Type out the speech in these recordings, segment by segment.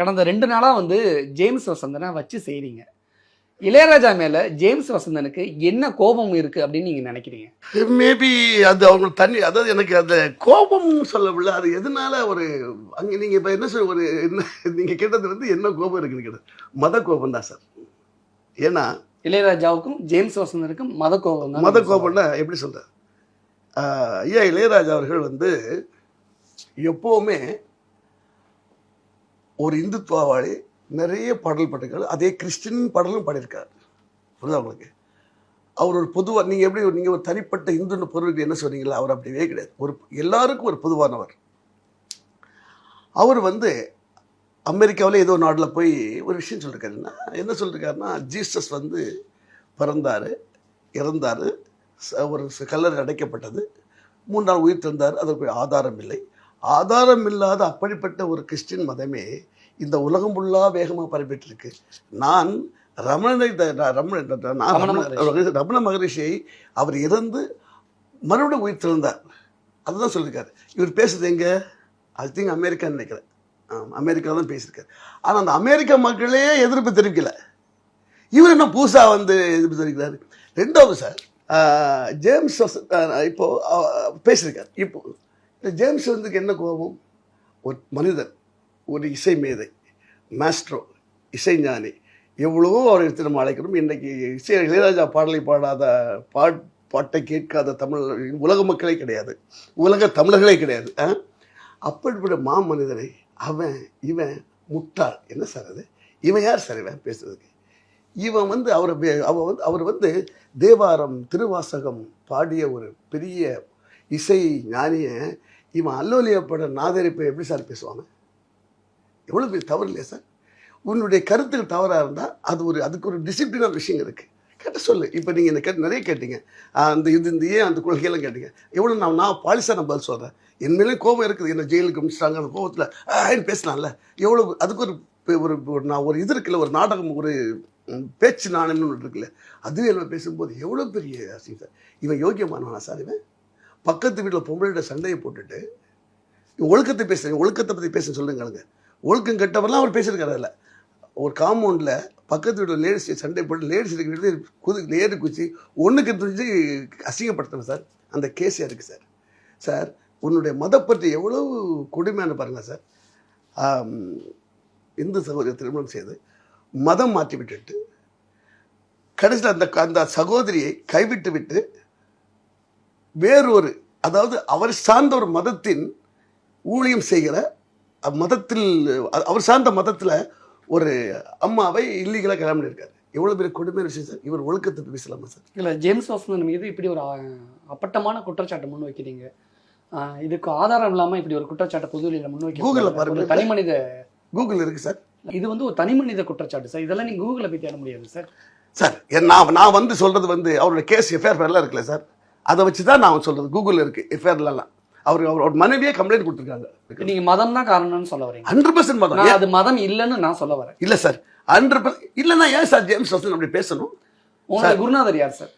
கடந்த ரெண்டு நாளாக வந்து ஜேம்ஸ் வசந்தனை வச்சு செய்கிறீங்க இளையராஜா மேலே ஜேம்ஸ் வசந்தனுக்கு என்ன கோபம் இருக்குது அப்படின்னு நீங்கள் நினைக்கிறீங்க? மேபி அது அவங்க தண்ணி அதாவது எனக்கு அந்த கோபம் சொல்லவில்லை. அது எதனால ஒரு அங்கே நீங்கள் இப்போ என்ன சொல் ஒரு என்ன நீங்கள் கேட்டது வந்து என்ன கோபம் இருக்குன்னு கேட்டது. மத கோபம் தான் சார். ஏன்னா இளையராஜாவுக்கும் ஜேம்ஸ் வசந்தனுக்கும் மத கோபம் மத கோபம்னா எப்படி சொல்ற ஐயா இளையராஜா அவர்கள் வந்து எப்போவுமே ஒரு இந்துத்துவாவாளி நிறைய பாடல் பாட்டுகள் அதே கிறிஸ்டின் பாடலும் பாடியிருக்கார். புரியுதா உங்களுக்கு? அவர் ஒரு பொதுவாக நீங்கள் எப்படி நீங்கள் ஒரு தனிப்பட்ட இந்துன்னு பொருளுக்கு என்ன சொன்னீங்களா அவர் அப்படியே கிடையாது. ஒரு எல்லாருக்கும் ஒரு பொதுவானவர். அவர் வந்து அமெரிக்காவில் ஏதோ நாட்டில் போய் ஒரு விஷயம் சொல்லியிருக்காருன்னா என்ன சொல்லியிருக்காருன்னா ஜீசஸ் வந்து பிறந்தார் இறந்தார் ஒரு கல்லறை அடைக்கப்பட்டது மூணு நாள் உயிர் தந்தார் அதற்கு ஆதாரம் இல்லை. ஆதாரம் இல்லாத அப்படிப்பட்ட ஒரு கிறிஸ்டின் மதமே இந்த உலகம் ஃபுல்லாக வேகமாக பரப்பிட்டு நான் ரமணனை ரமண நான் ரமண மகரிஷியை அவர் இறந்து மறுபடியும் உயிர் திறந்தார் அதுதான் சொல்லியிருக்காரு இவர் பேசுறது எங்க? ஐ திங்க் அமெரிக்கான்னு நினைக்கிறேன். அமெரிக்கா தான் பேசியிருக்காரு. ஆனால் அந்த அமெரிக்க மக்களே எதிர்ப்பு தெரிவிக்கல. இவர் என்ன பூசா வந்து எதிர்ப்பு தெரிவிக்கிறாரு? ரெண்டாவது சார் ஜேம்ஸ் இப்போ பேசியிருக்காரு. இப்போ இந்த ஜேம்ஸ் வந்து என்ன கோபம்? ஒரு மனிதன். ஒரு இசை மேதை மாஸ்ட்ரோ இசைஞானி எவ்வளவோ அவர் நம்ம அழைக்கணும் இன்றைக்கி இசை இளையராஜா பாடலை பாடாத பாட் பாட்டை கேட்காத தமிழ் உலக மக்களே கிடையாது. உலக தமிழர்களே கிடையாது. ஆ? அப்படிப்பட்ட மா மனிதனை அவன் இவன் முட்டாள். என்ன சார் அது? இவன் யார் சார் இவன் பேசுறதுக்கு? இவன் வந்து அவரை அவன் வந்து அவர் வந்து தேவாரம் திருவாசகம் பாடிய ஒரு பெரிய இசை ஞானியை இவன் அல்லோலியப்பட நாதரிப்பை எப்படி சார் பேசுவாங்க? எவ்வளோ பெரிய தவறு இல்லையா சார்? உன்னுடைய கருத்துக்கள் தவறாக இருந்தால் அது ஒரு அதுக்கு ஒரு டிசிப்ளினாக விஷயம் இருக்குது கேட்ட சொல்லு. இப்போ நீங்கள் இந்த கேட்டு நிறைய கேட்டீங்க. அந்த இது இந்த ஏன் அந்த கொள்கையெல்லாம் கேட்டீங்க? எவ்வளோ நான் நான் பாலிசாக நான் பதில் சொல்கிறேன் என் கோபம் இருக்குது. என்ன ஜெயிலுக்கு அமிச்சிட்டாங்க அந்த கோபத்தில் ஆயின்னு பேசலாம்ல எவ்வளோ அதுக்கு ஒரு ஒரு நான் ஒரு இது இருக்குல்ல ஒரு நாடகம் ஒரு பேச்சு நாணயம்னு ஒன்று இருக்குல்ல அதுவே நம்ம பேசும்போது எவ்வளோ பெரிய அசிங்க சார்? இவன் யோக்கியமானவனா சார் இவன்? பக்கத்து வீட்டில் பொம்பளைகிட்ட சண்டையை போட்டுட்டு ஒழுக்கத்தை பேசுகிறேன் ஒழுக்கத்தை பற்றி பேச சொல்லுங்களுங்க ஒழுக்கம் கெட்டவரெலாம் அவர் பேசியிருக்காரு அதில். ஒரு காம்பவுண்டில் பக்கத்து வீட்டில் லேடிஸ் சண்டை போட்டு லேடிஸ் இருக்கிறது குது ஏறி குச்சி ஒன்றுக்கு தெரிஞ்சு அசிங்கப்படுத்தணும் சார். அந்த கேஸே இருக்குது சார்? சார் உன்னுடைய மதப்பற்றி எவ்வளவு கொடுமையான பாருங்கள் சார். இந்து சகோதரி திருமணம் செய்து மதம் மாற்றி விட்டுட்டு கடைசியில் அந்த அந்த சகோதரியை கைவிட்டு விட்டு வேறொரு அதாவது அவர் சார்ந்த ஒரு மதத்தின் ஊழியம் செய்கிற மதத்தில் அவர் சார்ந்த மதத்தில் ஒரு அம்மாவை இல்லீகலாக கல்யாணம் பண்ணியிருக்காரு. எவ்வளோ பெரிய கொடுமையான விஷயம் சார். இவர் ஒழுக்கத்தை பேசலாமா சார்? இல்லை ஜேம்ஸ் வசந்தன் மீது இப்படி ஒரு அப்பட்டமான குற்றச்சாட்டை முன் வைக்கிறீங்க. இதுக்கு ஆதாரம் இல்லாமல் இப்படி ஒரு குற்றச்சாட்டை பொதுவெளியில் முன் வைக்க Google ல கூடாது. பாருங்க. ஒரு தனி மனித கூகுள் இருக்குது சார். இது வந்து ஒரு தனி மனித குற்றச்சாட்டு சார். இதெல்லாம் நீங்கள் கூகுளில் போய் தேட முடியாது சார். சார் நான் நான் வந்து சொல்கிறது வந்து அவரோட கேஸ் எஃப்ஐஆர் எல்லாம் இருக்குல்ல சார். அதை வச்சு தான் நான் சொல்கிறது கூகுளில் இருக்குது எஃப்ஐஆர்லாம் அவர் அவரோட மனைவியே கம்ப்ளைண்ட் கொடுத்துருக்காங்க. நீங்க மதம் தான் காரணம்னு சொல்ல வரீங்க. ஹண்ட்ரட் பர்சன்ட் மதம். அது மதம் இல்லைன்னு நான் சொல்ல வரேன். இல்லை சார் ஹண்ட்ரட் பர்சன்ட் இல்லைன்னா ஏன் சார் ஜேம்ஸ் வசன் அப்படி பேசணும்? உங்களோட குருநாதர் யார் சார்?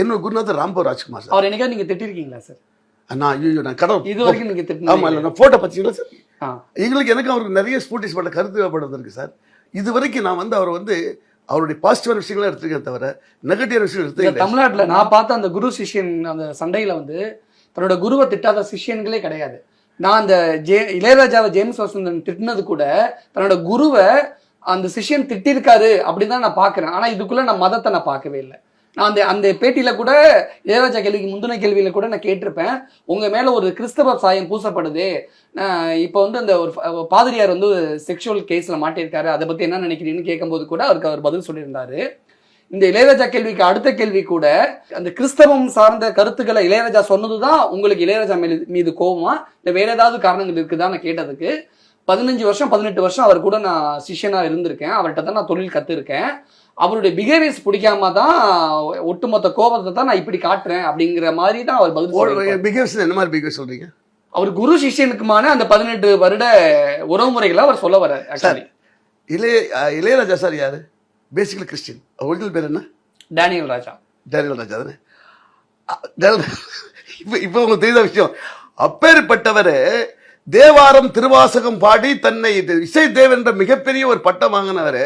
என்னோட குருநாதர் ராம்போ ராஜ்குமார் சார். அவர் என்னைக்கா நீங்க திட்டிருக்கீங்களா சார்? நான் ஐயோ நான் கடவுள் இது வரைக்கும் நீங்க ஆமாம் இல்லை திட்டினீங்க நான் ஃபோட்டோ பார்த்தீங்களா சார்? எங்களுக்கு எனக்கு அவருக்கு நிறைய ஸ்பூட்டிஸ் பண்ண கருத்து வேறுபாடு இருக்கு சார். இது வரைக்கும் நான் வந்து அவர் வந்து அவருடைய பாசிட்டிவான விஷயங்களை எடுத்துக்கிறேன் தவிர நெகட்டிவ் விஷயம் எடுத்துக்கிறேன் தமிழ்நாட்டுல நான் பார்த்த அந்த குரு சிஷ்யன் அந்த சண்டையில வந்து தன்னோட குருவை திட்டாத சிஷியன்களே கிடையாது. நான் அந்த ஜே இளையராஜாவை ஜேம்ஸ் வசந்தன் திட்டினது கூட தன்னோட குருவை அந்த சிஷியன் திட்டிருக்காரு அப்படின்னு தான் நான் பார்க்குறேன். ஆனால் இதுக்குள்ள நான் மதத்தை நான் பார்க்கவே இல்லை. நான் அந்த அந்த பேட்டியில கூட இளையராஜா கேள்விக்கு முந்தின கேள்வியில கூட நான் கேட்டிருப்பேன். உங்க மேல ஒரு கிறிஸ்தவ சாயம் பூசப்படுது. இப்போ வந்து அந்த ஒரு பாதிரியார் வந்து செக்ஷுவல் கேஸ்ல மாட்டியிருக்காரு. அதை பத்தி என்ன நினைக்கிறீங்கன்னு கேட்கும்போது கூட அவருக்கு அவர் பதில் சொல்லியிருந்தாரு. இந்த இளையராஜா கேள்விக்கு அடுத்த கேள்வி கூட அந்த கிறிஸ்தவம் சார்ந்த கருத்துக்களை இளையராஜா சொன்னதுதான் உங்களுக்கு இளையராஜா மீது மீது கோவமா? இல்ல வேற ஏதாவது காரணங்கள் இருக்குதா? நான் கேட்டதுக்கு. பதினஞ்சு வருஷம் பதினெட்டு வருஷம் அவர் கூட நான் சிஷ்யனா இருந்திருக்கேன். அவர்கிட்ட தான் நான் தொழில் கத்துருக்கேன். அவருடைய பிஹேவியர்ஸ் பிடிக்காம தான் ஒட்டுமொத்த கோபத்தை தான் நான் இப்படி காட்டுறேன் அப்படிங்கிற மாதிரி தான் அவர் பதில். பிகேவ்ஸ் என்ன மாதிரி பிகேவ் சொல்றீங்க? அவர் குரு சிஷ்யனுக்குமான அந்த பதினெட்டு வருட உறவுமுறைகளை அவர் சொல்ல வர இளைய இளையராஜா சார் யாரு? பேசிக்கலி கிறிஸ்டின் ஒரிஜினல் பேர் என்ன? டேனியல் ராஜா. டேனியல் ராஜா தானே? இப்போ இப்போ உங்களுக்கு தெரியாத விஷயம்? அப்பேற்பட்டவர் தேவாரம் திருவாசகம் பாடி தன்னை இசை தேவன் என்ற மிகப்பெரிய ஒரு பட்டம் வாங்கினவர்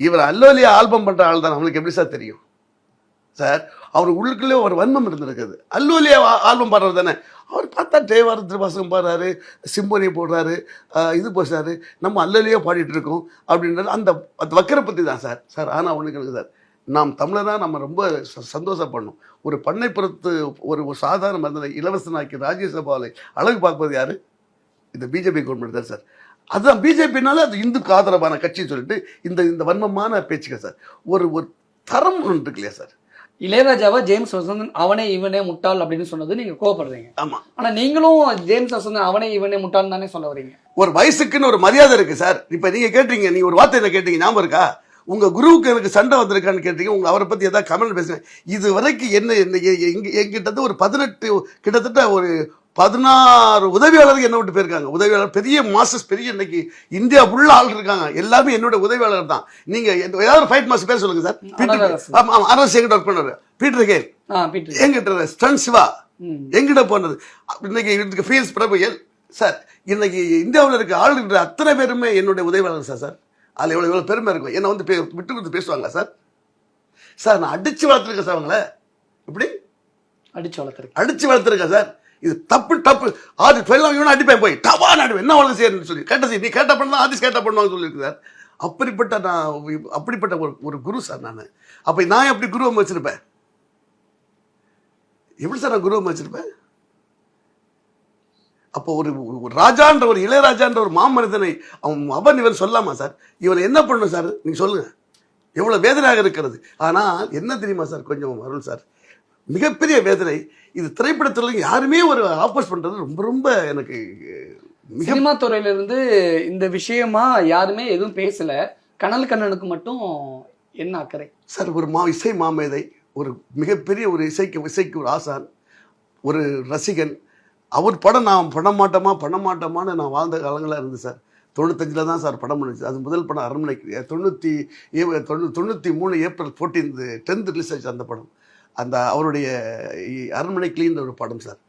இவர் அல்லோலியா ஆல்பம் பண்ற ஆள் தான் நம்மளுக்கு எப்படி சார் தெரியும்? சார் அவர் உள்ளுக்குள்ளே ஒரு வன்மம் இருந்திருக்குது. அல்லூலியா ஆல்பம் பாடுறது தானே? அவர் பார்த்தா தேவாரம் திருவாசகம் பாடுறாரு சிம்பனி போடுறாரு இது போடுறாரு நம்ம அல்லோலியா பாடிட்டு இருக்கோம் அப்படின்றது அந்த அந்த வக்கரை பற்றி தான் சார். சார் ஆனால் ஒன்று கணக்கு சார். நாம் தமிழராக நம்ம ரொம்ப ச- சந்தோஷப்படணும். ஒரு பண்ணைப்புறத்து ஒரு ஒரு சாதாரண மருந்தனை இலவசனாக்கி ராஜ்யசபாவில் அழகு பார்ப்பது யார்? இந்த பிஜேபி கவர்மெண்ட் தான் சார். அதுதான் பிஜேபினால அது இந்துக்கு ஆதரவான கட்சின்னு சொல்லிட்டு இந்த இந்த வன்மமான பேச்சுக்க சார். ஒரு ஒரு தரம் ஒன்று இருக்கு இல்லையா சார்? இளையராஜாவை ஜேம்ஸ் வசந்தன் அவனே இவனே முட்டாள் அப்படின்னு சொன்னது நீங்க கோவப்படுறீங்க. ஆமா. ஆனா நீங்களும் ஜேம்ஸ் வசந்தன் அவனே இவனே முட்டாள் தானே சொல்ல வரீங்க. ஒரு வயசுக்குன்னு ஒரு மரியாதை இருக்கு சார். இப்ப நீங்க கேட்டீங்க நீங்க ஒரு வார்த்தை என்ன கேட்டீங்க ஞாபகம் இருக்கா? உங்க குருவுக்கு எனக்கு சண்டை வந்திருக்கான்னு கேட்டீங்க உங்க அவரை பத்தி ஏதாவது கமெண்ட் பேசுறேன் இது வரைக்கும் என்ன என்ன எ- எங்க எங்கிட்ட இருந்து ஒரு பதினெட்டு கிட்டத்தட்ட ஒரு பதினாறு உதவியாளர்கள் என்ன விட்டு போயிருக்காங்க? உதவியாளர் பெரிய மாஸ்டர்ஸ் பெரிய இன்னைக்கு இந்தியா ஃபுல்லா ஆள் இருக்காங்க. எல்லாமே என்னோட உதவியாளர் தான். நீங்க ஏதாவது ஃபைட் மாஸ்டர் பேர் சொல்லுங்க சார். பீட்டர் அரசு எங்கிட்ட ஒர்க் பண்ணாரு பீட்டர் பீட்டர் எங்கிட்ட ஸ்டன் சிவா. எங்கிட்ட போனது. இன்னைக்கு இதுக்கு ஃபீல்ஸ் பிரபுயல் சார் இன்னைக்கு இந்தியாவில் இருக்க ஆள் இருக்கிற அத்தனை பேருமே என்னுடைய உதவியாளர் சார் சார். அதில் எவ்வளோ எவ்வளோ பெருமை இருக்கும். என்னை வந்து விட்டு கொடுத்து பேசுவாங்களா சார்? சார் நான் அடிச்சு வளர்த்துருக்கேன் சார் அவங்கள இப்படி அடிச்சு வளர்த்துருக்கு அடிச்சு வளர்த்துருக்கேன் சார். இது தப்பு தப்பு. ஆதி டுவெல்லாம் இவனை அடிப்பேன் போய். டவா நடுவேன் என்ன வளர்ந்து செய்யணும்னு சொல்லி. கேட்ட செய்ய நீ கேட்ட பண்ணலாம் ஆதிஸ் கேட்ட பண்ணுவாங்க சொல்லியிருக்கு சார். அப்படிப்பட்ட நான் அப்படிப்பட்ட ஒரு ஒரு குரு சார் நான். அப்போ நான் எப்படி குருவம் வச்சிருப்பேன் எப்படி சார் நான் குருவம் வச்சிருப்பேன் அப்போ ஒரு ஒரு ராஜான்ற ஒரு இளையராஜான்ற ஒரு மாமனிதனை அவன் அவன் இவன் சொல்லாமா சார்? இவன் என்ன பண்ணணும் சார்? நீங்க சொல்லுங்க. எவ்வளவு வேதனையாக இருக்கிறது. ஆனால் என்ன தெரியுமா சார்? கொஞ்சம் அருள் சார். மிகப்பெரிய வேதனை. இது திரைப்படத்தில் யாருமே ஒரு ஆப்போஸ் பண்றது ரொம்ப ரொம்ப எனக்கு சினிமா துறையில இருந்து இந்த விஷயமா யாருமே எதுவும் பேசல. கனல் கண்ணனுக்கு மட்டும் என்ன அக்கறை. சார் ஒரு மா இசை மாமேதை ஒரு மிகப்பெரிய ஒரு இசைக்கு இசைக்கு ஒரு ஆசான் ஒரு ரசிகன். அவர் படம் நான் பண்ண மாட்டோமா பண்ண மாட்டோமான்னு நான் வாழ்ந்த காலங்களாக இருந்து சார். தொண்ணூத்தஞ்சில் தான் சார் படம் பண்ணுச்சு அது முதல் படம் அரண்மனைக்கு தொண்ணூற்றி ஏ- தொண்ணூ தொண்ணூற்றி மூணு ஏப்ரல் ஃபோர்டீன்த் டென்த் ரிலீஸ் ஆச்சு அந்த படம். அந்த அவருடைய இ- அரண்மனை கிளீன்ற ஒரு படம் சார்.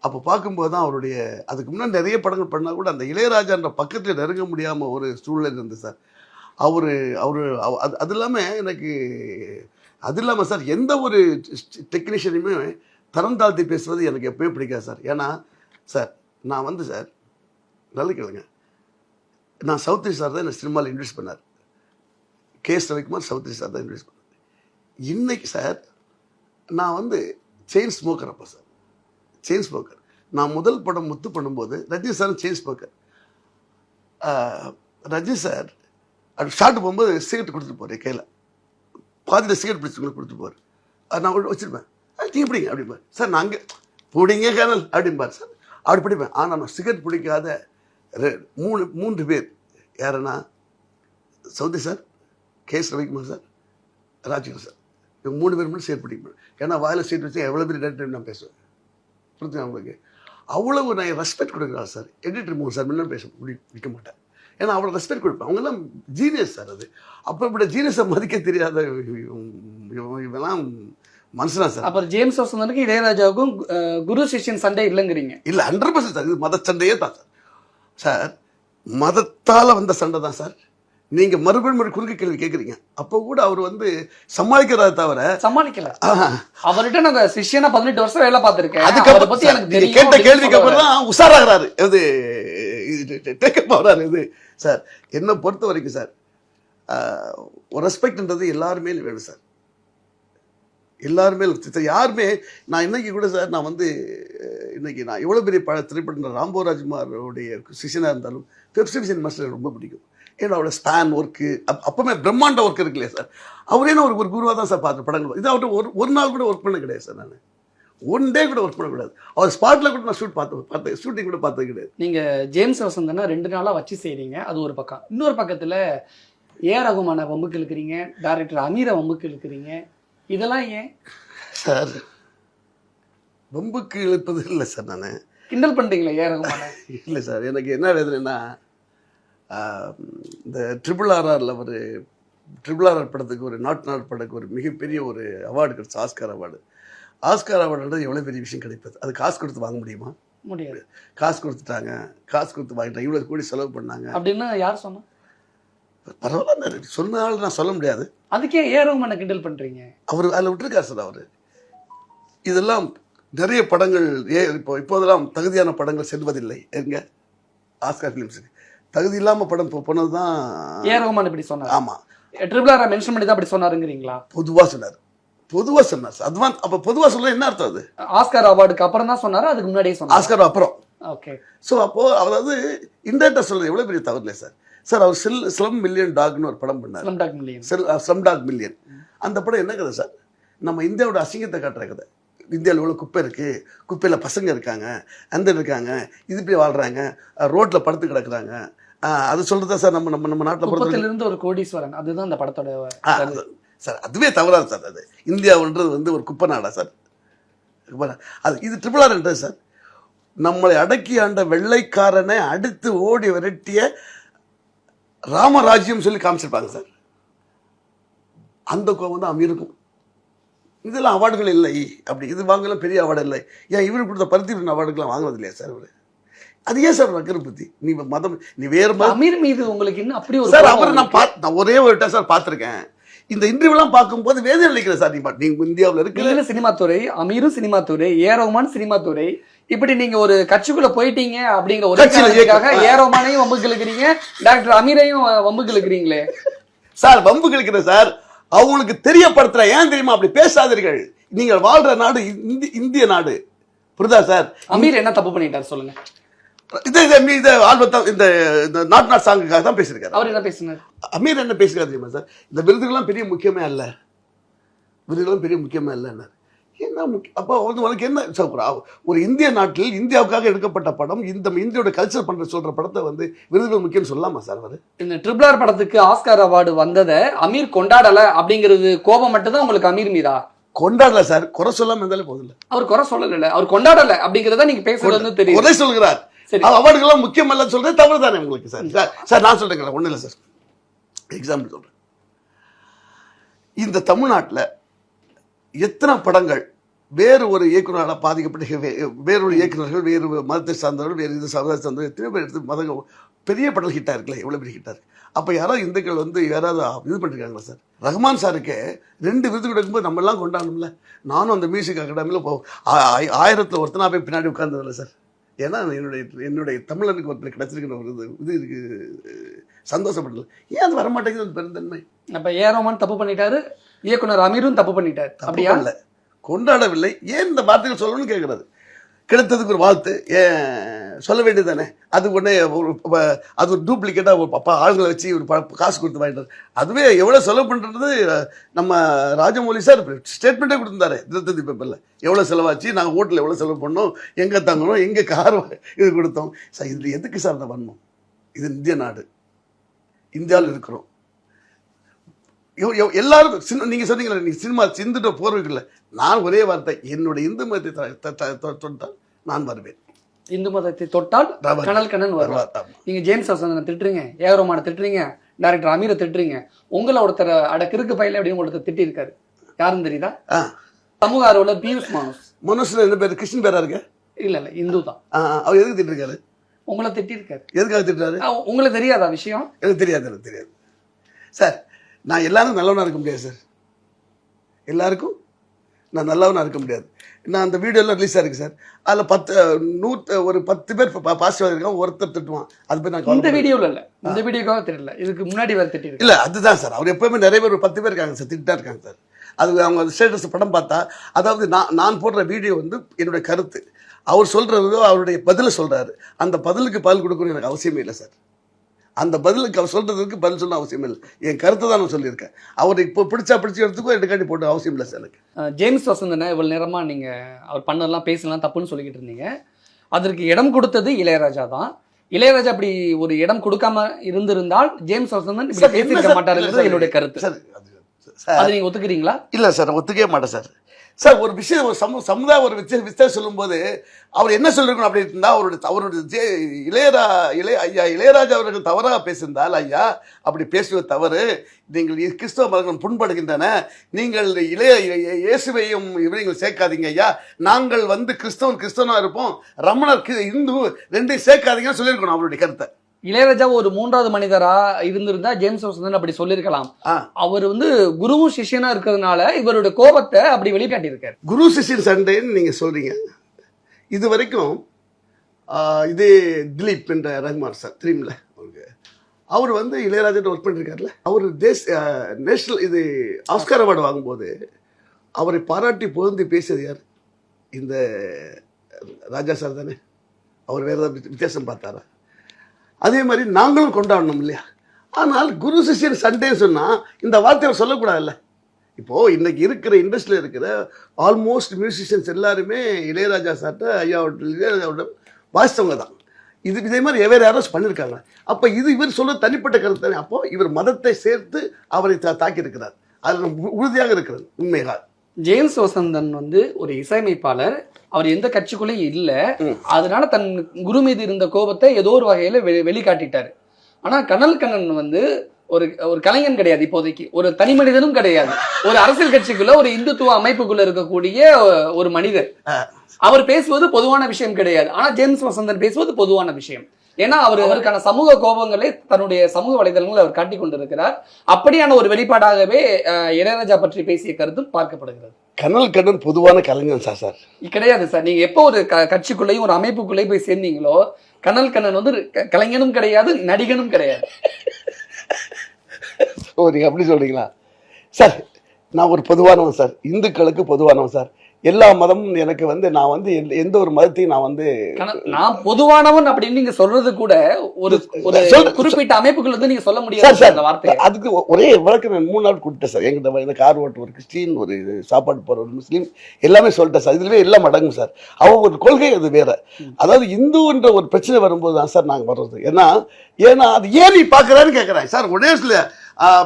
அப்போ பார்க்கும்போது தான் அவருடைய அதுக்கு முன்னாடி நிறைய படங்கள் பண்ணால் கூட அந்த இளையராஜான்ற பக்கத்தில் நெருங்க முடியாமல் ஒரு சூழ்நிலை இருந்தது சார். அவர் அவர் அது அது இல்லாமல் எனக்கு அது இல்லாமல் சார் எந்த ஒரு டெக்னீஷியனையுமே தரம் தாழ்த்தி பேசுவது எனக்கு எப்பயும் பிடிக்காது சார். ஏன்னா சார் நான் வந்து சார் நல்ல கேளுங்க. நான் சவுத்ரி சார் தான் என்னை சினிமாவில் இன்ட்ரெஸ்ட் பண்ணார். கே. ரவிக்குமார் சவுத்ரி சார் தான் இன்வெஸ்ட் பண்ணார். இன்னைக்கு சார் நான் வந்து செயின் ஸ்மோக்கர் அப்போ சார் செயின் ஸ்மோக்கர் நான் முதல் படம் முத்து பண்ணும்போது Rajini sir chain smoker Raji sir அது ஷார்ட் போகும்போது சிகரெட் கொடுத்துட்டு போகிறேன் கையில். பாதியில் சிகரெட் பிடிச்சவங்களுக்கு கொடுத்துட்டு போகிறேன் அது நான் வச்சுருப்பேன். வச்சிருப்பேன் நீ பிடிங்க அப்படிம்பார். சார் நான் அங்கே பிடிங்க கேனல் அப்படிம்பார் சார் அப்படி பிடிப்பேன். ஆனால் நான் சிகரெட் பிடிக்காத ரெ- மூணு மூன்று பேர். யாருன்னா Chowdary sir K. Ravikumar sir Rajkumar sir இவங்க மூணு பேர் மட்டும் சிகரெட் பிடிக்க ஏன்னா வாயில் சீட் வச்சு எவ்வளோ பேர் டேரக்டர் நான் பேசுவேன். புரிஞ்சுங்க உங்களுக்கு? அவ்வளவு நான் ரெஸ்பெக்ட் கொடுக்குறாரு சார் எடிட்டர் மூணு சார் முன்ன பேச முடி நிற்க மாட்டேன் ஏன்னா அவ்வளோ ரெஸ்பெக்ட் கொடுப்பேன். அவங்கெல்லாம் ஜீனியஸ் சார் அது. அப்போ இப்படி ஜீனியஸை மதிக்க தெரியாத இவெல்லாம் மனுஷனா சார் அப்புறம் ஜேம்ஸ் வசந்தனுக்கும் இளையராஜாவுக்கும் குரு சிஷ்யன் சண்டை இல்லைங்கிறீங்க. இல்லை ஹண்ட்ரட் பர்சன்ட் சார் இது மத சண்டையே தான் சார் சார் மதத்தால் வந்த சண்டை தான் சார் நீங்கள் மறுபடியும் மறுபடியும் குறுக்கு கேள்வி கேட்குறீங்க அப்போ கூட அவர் வந்து சமாளிக்கிறத தவிர சமாளிக்கல. அவர்கிட்ட நாங்க சிஷ்யனா பதினெட்டு வருஷம் வேலை பார்த்திருக்கேன். பத்தி சார், எனக்கு நீங்க கேட்ட கேள்விக்கு அப்புறம் தான் உஷாராகிறாரு. இது டேக்கப் ஆகிறாரு இது சார் என்னை பொறுத்த வரைக்கும் சார் ஒரு ரெஸ்பெக்ட்ன்றது எல்லாருமே வேணும் சார் எல்லாருமே சார், யாருமே நான் இன்னைக்கு கூட சார் நான் வந்து இன்னைக்கு நான் எவ்வளோ பெரிய பழ திரைப்படம் ராம்போ ராஜ்குமாரோடைய சிஷனாக இருந்தாலும் பெப்சிபிஷன் மாஸ்டர் ரொம்ப பிடிக்கும். அவரோட ஸ்பேன் ஒர்க்கு அப்பவுமே பிரம்மாண்ட ஒர்க் இருக்கு இல்லையா சார் அவரே நான் ஒரு ஒரு குருவாக தான் சார் பார்த்து படங்கள் இது அவர்கிட்ட ஒரு ஒரு நாள் கூட ஒர்க் பண்ண கிடையாது சார் நான். ஒன் டே கூட ஒர்க் பண்ணக்கூடாது. அவர் ஸ்பாட்டில் கூட நான் ஷூட் பார்த்து பார்த்தேன் ஷூட்டிங் கூட பார்த்தது கிடையாது. நீங்க ஜேம்ஸ் வசந்தனை ரெண்டு நாளா வச்சு செய்றீங்க அது ஒரு பக்கம். இன்னொரு பக்கத்துல ஏ ரகுமான வம்புக்கு இழுக்கிறீங்க டைரக்டர் அமீரை வம்புக்கு இழுக்கிறீங்க இதெல்லாம் ஏன்? சார் வம்புக்கு இழுப்பது இல்லை சார் நான். கிண்டல் பண்றீங்களா ஏ ரகுமான? இல்லை சார் எனக்கு என்ன ஆஹ், இந்த ட்ரிபிள் ஆர்ஆரில் ஒரு ட்ரிபிள் ஆர்ஆர் படத்துக்கு ஒரு நாட் நாட் படத்துக்கு ஒரு மிகப்பெரிய ஒரு அவார்டு கிடைச்சு ஆஸ்கார் அவார்டு ஆஸ்கார் அவார்டுன்றது எவ்வளோ பெரிய விஷயம் கிடைப்பது? அது காசு கொடுத்து வாங்க முடியுமா? முடியாது. காசு கொடுத்துட்டாங்க. காசு கொடுத்து வாங்கிட்டாங்க இவ்வளோ கோடி செலவு பண்ணாங்க. அப்படின்னு யார் சொன்னா? பரவாயில்ல சொன்னாலும் நான் சொல்ல முடியாது. அதுக்கே ஏறவமான கிண்டல் பண்றீங்க? அவர் அதில் விட்டுருக்காரு சார் அவர். இதெல்லாம் நிறைய படங்கள் ஏ இப்போ இப்போதெல்லாம் தகுதியான படங்கள் செல்வதில்லை. எங்க? ஆஸ்கார் ஃபிலிம்ஸுக்கு தகுதி இல்லாமல் படம் போனது தான் ஏறவமான இப்படி சொன்னார். ஆமாம் ட்ரிபிள் ஆர் மென்ஷன் பண்ணி தான் அப்படி சொன்னாருங்கிறீங்களா? பொதுவாக சொன்னார். பொதுவாக சொன்னார். அதுவான் அப்போ பொதுவாக சொல்ல என்ன அர்த்தம் அது? ஆஸ்கார் அவார்டுக்கு அப்புறம் தான் சொன்னாரு? அதுக்கு முன்னாடியே சொன்னார்? ஆஸ்கார் அப்புறம். ஓகே ஸோ அப்போது அதாவது இன்டர்நெட்டாக சொல்கிறது எவ்வளோ பெரிய தவறு இல்லை சார். சார் அவர் சில் ஸ்லம் மில்லியன் டாக்னு ஒரு படம் பண்ணார். Slum dog million slum dog million அந்த படம் என்ன கதை சார்? நம்ம இந்தியாவோட அசிங்கத்தை காட்டுற கதை. இந்தியாவில் எவ்வளோ குப்பை இருக்குது குப்பையில் பசங்க இருக்காங்க அந்த இருக்காங்க இது இப்படி வாழ்கிறாங்க ரோட்டில் படுத்து கிடக்குறாங்க. அது சொல்கிறதா சார் நம்ம நம்ம நம்ம நாட்டில் பொறுத்த குப்பத்திலிருந்து ஒரு கோடீஸ்வரன். அதுதான் அந்த படத்தோட சார் அதுவே தவறாது சார் அது. இந்தியாவுன்றது வந்து ஒரு குப்பை நாடா சார். அது இது ட்ரிபிள் ஆர்ன்றது சார். நம்மளை அடக்கி ஆண்ட வெள்ளைக்காரனை அடுத்து ஓடி விரட்டிய ராமராஜ்யம் சொல்லி காமிச்சிருப்பாங்க சார். அந்த கோபம் தான் அமீருக்கும் இதெல்லாம் அவார்டுகள் இல்லை. அப்படி இது வாங்கலாம் பெரிய அவார்டு இல்லை. ஏன் இவருக்கு கொடுத்த பருத்தி அவார்டுக்கெல்லாம் வாங்குறது இல்லையா சார் இவர்? அது ஏன் சார் வக்கர புத்தி? நீ மதம் நீ வேறு அமீர் மீது உங்களுக்கு இன்னும் அப்படி ஒரு சார் அவரை நான் பார்த்து நான் ஒரே ஒரு டைம் சார் பார்த்துருக்கேன். இந்த இன்டர்வியூலாம் பார்க்கும்போது வேதனை அளிக்கிறேன் சார் நீ பா- நீங்க இந்தியாவில் இருக்கிற சினிமா துறை அமீரும் சினிமா துறை ஏரோமான் சினிமா துறை. இப்படி நீங்க ஒரு கட்சிக்குள்ள போயிட்டீங்க அப்படிங்கிற ஒரு இயக்கம். ஏரோமானையும் வம்புக்கு இழுக்கிறீங்க டாக்டர் அமீரையும் வம்புக்கு இழுக்கிறீங்களே சார் வம்பு கிடைக்கிற சார் அவங்களுக்கு தெரியப்படுத்துற ஏன் தெரியுமா? அப்படி பேசாதீர்கள். நீங்கள் வாழ்ற நாடு இந்தி இந்திய நாடு. புரியுதா சார்? அமீர் என்ன தப்பு பண்ணிட்டார் சொல்லுங்க. இது இது இது ஆல்பத்தா இந்த இந்த நாட் நாட் சாங்குக்காக தான் பேசியிருக்காரு. அவர் என்ன பேசினார்? அமீர் என்ன பேசுகிறார் தெரியுமா சார்? இந்த விருதுகள்லாம் பெரிய முக்கியமே அல்ல. விருதுகளும் பெரிய முக்கியமே இல்லைன்னு என்ன முக்கிய அப்போ வந்து உனக்கு என்ன ஒரு இந்திய நாட்டில் இந்தியாவுக்காக எடுக்கப்பட்ட படம் இந்த இந்தியோட கல்ச்சர் பண்ற சொல்ற படத்தை வந்து விருதுகள் முக்கியம்னு சொல்லலாமா சார் அவர்? இந்த ட்ரிபிள் ஆர் படத்துக்கு ஆஸ்கார் அவார்டு வந்ததை அமீர் கொண்டாடல அப்படிங்கிறது கோபம் மட்டும்தான் உங்களுக்கு அமீர் மீதா? கொண்டாடல சார் குறை சொல்லாம இருந்தாலே போதும் இல்ல அவர் குறை சொல்லல அவர் கொண்டாடல அப்படிங்கறத நீங்க பேசுறது தெரியும் குறை சொல்கிறார். அது அவார்டுகள்லாம் முக்கியம் இல்லைன்னு சொல்றது தவறு தானே உங்களுக்கு சார் சார், சார் நான் சொல்றேன் ஒன்றும் இல்லை சார் எக்ஸாம்பிள் சொல்றேன். இந்த தமிழ்நாட்டில் எத்தனை படங்கள் வேறு ஒரு இயக்குனரால் பாதிக்கப்பட்ட வே- வேறொரு இயக்குனர்கள் வேறு மதத்தை சார்ந்தவர்கள் வேறு இது சமுதாயத்தை சார்ந்தவர்கள் எத்தனை பேர் எடுத்து மதங்கள் பெரிய படம் ஹிட்டாக இருக்குல்ல எவ்வளோ பெரிய ஹிட்டாக இருக்கு அப்போ யாராவது இந்துக்கள் வந்து யாராவது இது பண்ணிருக்காங்களா சார்? ரஹ்மான் சாருக்கு ரெண்டு விருது கொடுக்கும்போது நம்ம எல்லாம் கொண்டாடணும்ல. நானும் அந்த மியூசிக் அகாடமியில் போ ஆயிரத்துல ஒருத்தனா போய் பின்னாடி உட்கார்ந்ததில்ல சார். ஏன்னா என்னுடைய என்னுடைய தமிழனுக்கு ஒருத்தர் கிடைச்சிருக்கிற ஒரு இது இது இருக்கு சந்தோஷப்படல. ஏன் அது வரமாட்டேங்குது அந்த பெருந்தன்மை? அப்ப ஏரோமான் தப்பு பண்ணிட்டாரு இயக்குனர் அமீரும் தப்பு பண்ணிட்டாரு. அப்படியா? இல்லை கொண்டாடவில்லை. ஏன் இந்த வார்த்தைகள் சொல்லணும்னு கேட்குறது? கிடைத்ததுக்கு ஒரு வாழ்த்து. ஏன்? சொல்ல வேண்டியதானே அது உடனே ஒரு அது ஒரு டூப்ளிகேட்டாக ஒரு பப்பா ஆளுங்களை வச்சு ஒரு காசு கொடுத்து வாங்கிட்டு அதுவே எவ்வளோ செலவு பண்ணுறது நம்ம ராஜமௌலி சார் ஸ்டேட்மெண்ட்டே கொடுத்துருந்தாரு. திருத்தந்தி பேப்பரில். எவ்வளோ செலவாச்சு? நாங்கள் ஹோட்டலில் எவ்வளோ செலவு பண்ணோம்? எங்கே தங்கணும்? எங்கே கார் இது கொடுத்தோம். சார் இதில் எதுக்கு சார் இந்த வன்மம் இது இந்திய நாடு. இந்தியாவில் இருக்கிறோம். எல்லாரும் நீங்கள் சொன்னீங்களே நீங்கள் சினிமா சிந்துட்ட போர்வைக்குள்ள நான் ஒரே வார்த்தை என்னுடைய இந்து மதத்தை தொட்டால் நான் வருவேன். இந்து மதத்தை தொட்டால். கனல் கண்ணன் வருவார். ஆமா. நீங்க ஜேம்ஸ் வசந்தனை திட்டுறீங்க ஏரோமான திட்டுறீங்க டைரக்டர் அமீரை திட்டுறீங்க உங்களை ஒருத்தர் அட கிறுக்கு பையில அப்படின்னு ஒருத்தர் திட்டிருக்காரு யாருன்னு தெரியுதா? சமூக ஆர்வலர் பியூஷ் மானுஸ். மனுஷன் என்ன பேர்? கிருஷ்ணன் பேரா இருக்கு? இல்ல இல்ல இந்து தான். அவர் எதுக்கு திட்டிருக்காரு? உங்களை திட்டிருக்காரு எதுக்காக திட்டுறாரு? உங்களுக்கு தெரியாதா விஷயம்? எனக்கு தெரியாது எனக்கு தெரியாது. சார் நான் எல்லாரும் நல்லவனா இருக்க முடியாது சார் எல்லாருக்கும் நான் நல்லவனா இருக்க முடியாது. நான் அந்த வீடியோலாம் ரிலீஸ் ஆயிருக்கு சார் அதில் பத்து நூற்று ஒரு பத்து பேர் பாசிட்டிவாக இருக்கான் ஒருத்தர் திட்டுவான். அது போய் நான் இந்த. வீடியோல இல்ல. இந்த வீடியோக்காக தெரியல. இதுக்கு முன்னாடி வேற திட்டிருக்கு. இல்லை அதுதான் சார் அவர் எப்பவுமே நிறைய பேர் ஒரு பத்து பேர் இருக்காங்க சார் திட்டா இருக்காங்க சார் அது அவங்க ஸ்டேட்டஸ் படம் பார்த்தா அதாவது நான் நான் போடுற வீடியோ வந்து என்னுடைய கருத்து. அவர் சொல்கிறதோ அவருடைய பதிலை சொல்கிறாரு அந்த பதிலுக்கு பதில் கொடுக்கணும் எனக்கு அவசியமே இல்லை சார் அந்த பதிலுக்கு அவர் சொல்கிறதுக்கு பதில் சொல்ல அவசியம் இல்லை. என் கருத்தை தான் நான் சொல்லியிருக்கேன். அவர் இப்போ பிடிச்சா பிடிச்ச இடத்துக்கும் எடுக்காட்டி போட்டு அவசியம் இல்லை சார் எனக்கு. ஜேம்ஸ் வசந்தனை இவ்வளவு நேரமா நீங்க அவர் பண்ணதெல்லாம் பேசலாம் தப்புன்னு சொல்லிக்கிட்டு இருந்தீங்க. அதற்கு இடம் கொடுத்தது இளையராஜா தான். இளையராஜா அப்படி ஒரு இடம் கொடுக்காம இருந்திருந்தால் ஜேம்ஸ் வசந்தன் இப்படி பேசியிருக்க இல்ல, என்னுடைய கருத்து. சார் அது சார் அதை நீங்க ஒத்துக்கிறீங்களா? இல்லை சார் ஒத்துக்கவே மாட்டேன் சார். சார் ஒரு விஷயம் ஒரு சமு சமுதாய ஒரு விஷயம் விஷயம் சொல்லும்போது அவர் என்ன சொல்லிருக்கணும் அப்படின்னு இருந்தால் அவருடைய அவருடைய ஜே இளையரா இளைய ஐயா இளையராஜா அவர்கள் தவறாக பேசியிருந்தால் ஐயா அப்படி பேசுவது தவறு. நீங்கள் கிறிஸ்தவ மதங்கள் புண்படுகின்றன. நீங்கள் இளைய இயேசுவையும் இவரையும் சேர்க்காதீங்க ஐயா. நாங்கள் வந்து கிறிஸ்தவன் கிறிஸ்தவனாக இருப்போம். ரமணர் கி- இந்து ரெண்டையும் சேர்க்காதீங்கன்னு சொல்லியிருக்கணும் அவருடைய கருத்தை. இளையராஜா ஒரு மூன்றாவது மனிதரா இருந்திருந்தா ஜேம்ஸ் வசந்தன் அப்படி சொல்லியிருக்கலாம். அவர் வந்து குருவும் சிஷ்யனா இருக்கிறதுனால இவருடைய கோபத்தை அப்படி வெளிக்காட்டியிருக்காரு. குரு சிஷ்யன் சண்டைன்னு நீங்கள் சொல்கிறீங்க இது வரைக்கும் இது திலீப் என்ற ரஹ்மான் சார் தெரியுமில்ல அவருக்கு. அவர் வந்து இளையராஜா ஒர்க் பண்ணியிருக்காருல்ல அவர் தேஸ் நேஷனல் இது ஆஸ்கார் அவார்டு வாங்கும்போது அவரை பாராட்டி புகழ்ந்து பேசியது யார்? இந்த ராஜா சார் தானே. அவர் வேறு ஏதாவது வித்தி- வித்தியாசம் பார்த்தாரா? அதே மாதிரி நாங்களும் கொண்டாடணும் இல்லையா? ஆனால் குரு சிஷ்யன் சண்டேன்னு சொன்னால் இந்த வார்த்தையை சொல்லக்கூடாதுல்ல. இப்போது இன்னைக்கு இருக்கிற இண்டஸ்ட்ரியில் இருக்கிற ஆல்மோஸ்ட் மியூசிஷியன்ஸ் எல்லாருமே இளையராஜா சார்ட்ட ஐயாவோட இளையராஜாவோட வாசித்தவங்க தான். இது இதே மாதிரி வேறு யாரும் பண்ணியிருக்காங்க அப்போ இது இவர் சொல்ல தனிப்பட்ட கருத்து தானே. அப்போது இவர் மதத்தை சேர்த்து அவரை தா தாக்கியிருக்கிறார். அதில் உறுதியாக இருக்கிறது உண்மையாக. ஜேம்ஸ் வசந்தன் வந்து ஒரு இசையமைப்பாளர். அவர் எந்த கட்சிக்குள்ளேயும் இல்ல. அதனால தன் குரு மீது இருந்த கோபத்தை ஏதோ ஒரு வகையில வெளிக்காட்டிட்டாரு. ஆனா கனல் கண்ணன் வந்து ஒரு ஒரு கலைஞன் கிடையாது இப்போதைக்கு. ஒரு தனி மனிதனும் கிடையாது. ஒரு அரசியல் கட்சிக்குள்ள ஒரு இந்துத்துவ அமைப்புக்குள்ள இருக்கக்கூடிய ஒரு மனிதர். அவர் பேசுவது பொதுவான விஷயம் கிடையாது. ஆனா ஜேம்ஸ் வசந்தன் பேசுவது பொதுவான விஷயம். ஏன்னா அவர் அவருக்கான சமூக கோபங்களை தன்னுடைய சமூக வலைதளங்களில் அவர் காட்டிக் கொண்டிருக்கிறார். அப்படியான ஒரு வெளிப்பாடாகவே இளையராஜா பற்றி பேசிய கருத்தும் பார்க்கப்படுகிறது. கனல் கண்ணன் பொதுவான கலைஞன் சார் சார். கிடையாது சார். நீங்க எப்போ ஒரு கட்சிக்குள்ளேயும் ஒரு அமைப்புக்குள்ளேயும் போய் சேர்ந்தீங்களோ கனல் கண்ணன் வந்து கலைஞனும் கிடையாது நடிகனும் கிடையாது. ஓ நீங்கள் அப்படி சொல்கிறீங்களா சார் நான் ஒரு பொதுவானவன் சார். இந்துக்களுக்கு பொதுவானவன் சார். எல்லா மதமும் எனக்கு வந்து நான் வந்து எந்த- ஒரு மதத்தையும் நான் வந்து நான் பொதுவானவன் அப்படின்னு நீங்க சொல்றது கூட ஒரு ஒரு குறிப்பிட்ட அமைப்புக்குள்ள இருந்து நீங்க சொல்ல முடியாது சார் அந்த வார்த்தையை. அதுக்கு ஒரே வழக்கு நான் மூணு நாள் கொடுத்தேன் சார். எங்கிட்ட இந்த கார் ஓட்டு ஒரு கிறிஸ்டின் ஒரு சாப்பாடு போகிற ஒரு முஸ்லீம் எல்லாமே சொல்லிட்டேன் சார். இதுலவே எல்லாம் அடங்கும் சார். அவங்க ஒரு கொள்கை அது வேற. அதாவது இந்துன்ற ஒரு பிரச்சனை வரும்போது தான் சார் நாங்கள் வர்றது. ஏன்னா ஏன்னா அது ஏன் நீ பார்க்குறான்னு கேட்குறேன் சார் ஒரே சில